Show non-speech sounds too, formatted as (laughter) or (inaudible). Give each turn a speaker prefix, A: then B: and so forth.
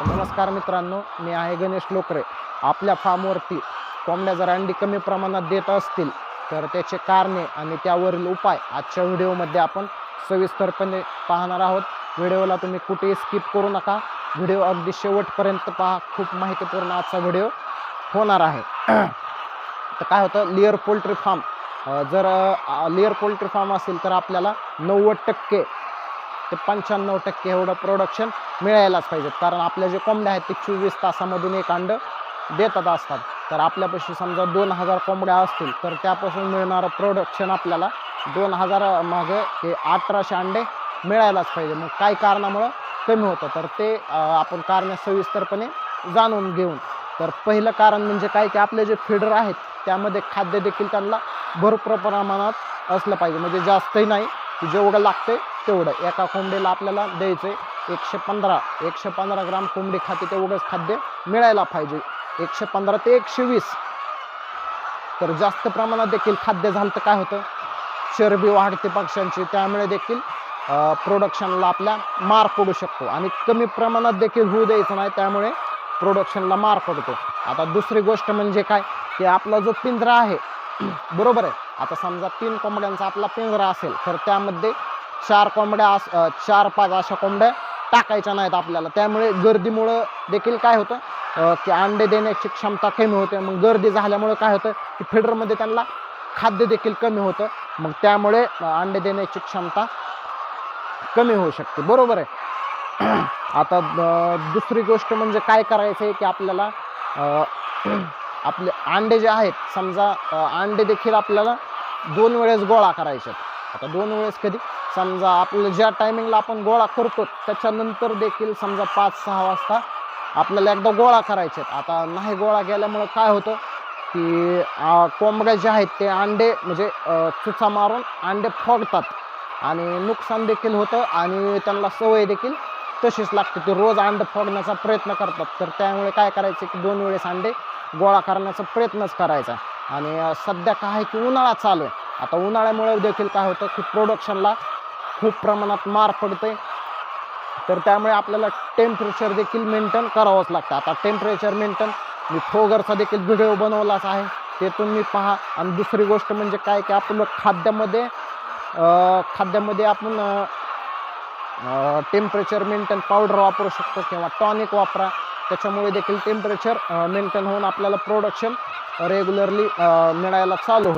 A: नमस्कार मित्रांनो मी आहे गणेश लोकरे. आपल्या फार्मवरती कोंबड्या जर अंडी कमी प्रमाणात देत असतील तर त्याचे कारणे आणि त्यावरील उपाय आजच्या व्हिडिओमध्ये आपण सविस्तरपणे पाहणार आहोत. व्हिडिओला तुम्ही कुठेही स्किप करू नका. व्हिडिओ अगदी शेवटपर्यंत पहा. खूप माहितीपूर्ण आजचा व्हिडिओ होणार आहे. तर काय होतं लिअर पोल्ट्री फार्म जर लिअर पोल्ट्री फार्म असेल तर आपल्याला नव्वद टक्के ते पंच्याण्णव टक्के एवढं प्रोडक्शन मिळायलाच पाहिजे कारण आपल्या जे कोंबड्या आहेत ते चोवीस तासामधून एक अंड देतात असतात. तर आपल्यापाशी समजा दोन हजार कोंबड्या असतील तर त्यापासून मिळणारं प्रोडक्शन आपल्याला दोन हजार मागे हे अठराशे अंडे मिळायलाच पाहिजे. मग काय कारणामुळं कमी होतं? तर ते आपण कारणे सविस्तरपणे जाणून घेऊन तर पहिलं कारण म्हणजे काय? की आपले जे फिडर आहेत त्यामध्ये खाद्य देखील त्यांना भरपूर प्रमाणात असलं पाहिजे. म्हणजे जास्तही नाही की जेवढं लागते तेवढं. एका कोंबडीला आपल्याला द्यायचं आहे एकशे पंधरा. एकशे पंधरा ग्राम कोंबडी खाते तेवढंच खाद्य मिळायला पाहिजे. एकशे पंधरा ते एकशे वीस. तर जास्त प्रमाणात देखील खाद्य झालं तर काय होतं? चरबी वाढते पक्ष्यांची त्यामुळे देखील प्रोडक्शनला आपल्या मार पडू शकतो. आणि कमी प्रमाणात देखील होऊ द्यायचं नाही त्यामुळे प्रोडक्शनला मार पडतो. आता दुसरी गोष्ट म्हणजे काय? की आपला जो पिंजरा आहे (clears throat) बरोबर आहे. आता समजा तीन कोंबड्यांचा आपला पिंजरा असेल तर त्यामध्ये चार कोंबड्या अस चार पाच अशा कोंबड्या टाकायच्या नाहीत आपल्याला. त्यामुळे गर्दीमुळं देखील काय होतं की अंडे देण्याची क्षमता कमी होते. मग गर्दी झाल्यामुळे काय होतं की फिडरमध्ये त्यांना खाद्य देखील कमी होतं. मग त्यामुळे अंडे देण्याची क्षमता कमी होऊ शकते. बरोबर आहे. (clears throat) आता दुसरी गोष्ट म्हणजे काय करायचं आहे की आपल्याला (clears throat) आपले अंडे जे आहेत समजा अंडे देखील आपल्याला दोन वेळेस गोळा करायचे आहेत. आता दोन वेळेस कधी? समजा आपलं ज्या टायमिंगला आपण गोळा करतो त्याच्यानंतर देखील समजा पाच सहा वाजता आपल्याला एकदा गोळा करायचे आहेत. आता नाही गोळा केल्यामुळं काय होतं की कोंबड्या जे आहेत ते अंडे म्हणजे चुचा मारून अंडे फोडतात. आणि नुकसान देखील होतं आणि त्यांना सवय देखील तशीच लागते. ते रोज अंडे फोडण्याचा प्रयत्न करतात. तर त्यामुळे काय करायचं की दोन वेळेस अंडे गोळा करण्याचा प्रयत्नच करायचा आणि सध्या काय आहे की उन्हाळा चालू आहे. आता उन्हाळ्यामुळे देखील काय होतं की प्रोडक्शनला खूप प्रमाणात मार पडते तर त्यामुळे आपल्याला टेम्परेचर देखील मेंटेन करावंच लागतं. आता टेम्परेचर मेंटेन मी फोगरचा देखील व्हिडिओ बनवलाच आहे. ते तुम्ही पहा. आणि दुसरी गोष्ट म्हणजे काय की आपलं खाद्यामध्ये खाद्यामध्ये आपण टेम्परेचर मेंटेन पावडर वापरू शकतो किंवा टॉनिक वापरा. त्याच्यामुळे देखील टेम्परेचर मेंटेन होऊन आपल्याला प्रोडक्शन रेग्युलरली मिळायला चालू होईल.